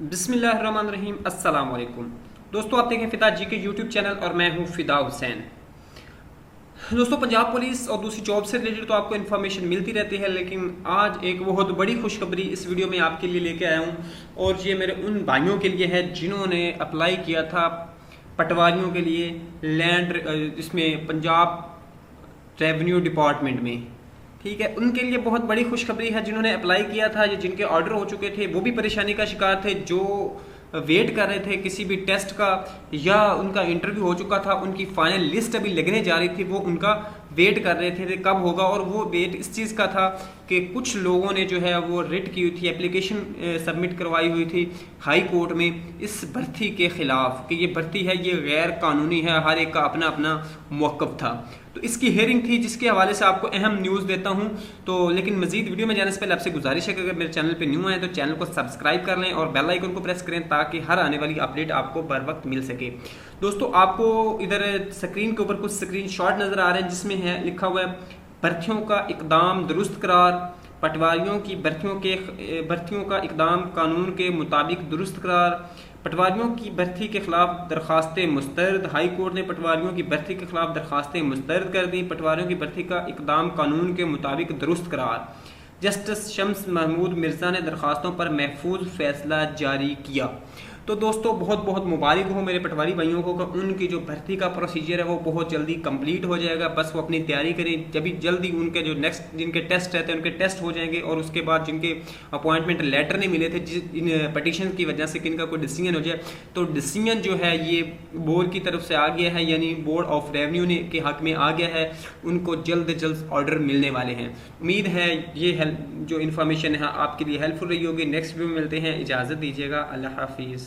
अस्सलाम वालेकुम दोस्तों, आप देखें फिदा जी के यूट्यूब चैनल और मैं हूँ फिदा हुसैन। दोस्तों, पंजाब पुलिस और दूसरी जॉब से रिलेटेड तो आपको इन्फॉर्मेशन मिलती रहती है, लेकिन आज एक बहुत बड़ी खुशखबरी इस वीडियो में आपके लिए लेके आया हूँ, और ये मेरे उन भाइयों के लिए है जिन्होंने अप्लाई किया था पटवारियों के लिए लैंड इसमें पंजाब रेवेन्यू डिपार्टमेंट में। ठीक है, उनके लिए बहुत बड़ी खुशखबरी है जिन्होंने अप्लाई किया था, या जिनके ऑर्डर हो चुके थे, वो भी परेशानी का शिकार थे, जो वेट कर रहे थे किसी भी टेस्ट का, या उनका इंटरव्यू हो चुका था, उनकी फाइनल लिस्ट अभी लगने जा रही थी, वो उनका वेट कर रहे थे कब होगा, और वो वेट इस चीज़ का था कि कुछ लोगों ने जो है वो रिट की हुई थी एप्लीकेशन सबमिट करवाई हुई थी हाई कोर्ट में, इस भर्ती के ख़िलाफ़ कि ये भर्ती है, ये गैर कानूनी है, हर एक का अपना अपना मौक़ था। तो इसकी हेयरिंग थी, जिसके हवाले से आपको अहम न्यूज़ देता हूँ। तो लेकिन मजीद वीडियो में जाने से पहले आपसे गुजारिश है कि अगर मेरे चैनल पर न्यू आए तो चैनल को सब्सक्राइब कर लें और बेल आइकन को प्रेस करें ताकि हर आने वाली अपडेट आपको बर वक्त मिल सके। दोस्तों, आपको इधर स्क्रीन के ऊपर कुछ स्क्रीन नज़र आ रहे हैं, जिसमें है, लिखा हुआ है भर्तियों का इकदाम दुरुस्त करार। पटवारियों की भर्तियों के भर्तियों का इकदाम कानून के मुताबिक दुरुस्त करार। पटवारियों की भर्ती के खिलाफ दरखास्तें मुस्तरद। हाई कोर्ट ने पटवारियों की भर्ती के खिलाफ दरखास्तें मुस्तरद कर दी। पटवारियों की भर्ती का इकदाम कानून के मुताबिक दुरुस्त करार। जस्टिस शम्स महमूद मिर्ज़ा ने दरखास्तों पर महफूज फैसला जारी किया। तो दोस्तों, बहुत बहुत मुबारक हो मेरे पटवारी भाइयों को उनकी जो भर्ती का प्रोसीजर है, वो बहुत जल्दी कंप्लीट हो जाएगा। बस वो अपनी तैयारी करें। जब भी जल्दी उनके जो नेक्स्ट जिनके टेस्ट रहते हैं, उनके टेस्ट हो जाएँगे और उसके बाद जिनके अपॉइंटमेंट लेटर नहीं मिले थे, जिस, इन पटिशन की वजह से किनका कोई डिसीज़न हो जाए तो डिसीज़न जो है, ये बोर्ड की तरफ़ से आ गया है, यानी बोर्ड ऑफ़ रेवन्यू ने के हक में आ गया है। उनको जल्द जल्द ऑर्डर मिलने वाले हैं। उम्मीद है, ये जो इन्फॉर्मेशन है, आपके लिए हेल्पफुल रही होगी। नेक्स्ट वीडियो में मिलते हैं। इजाज़त दीजिएगा। अल्लाह हाफिज़।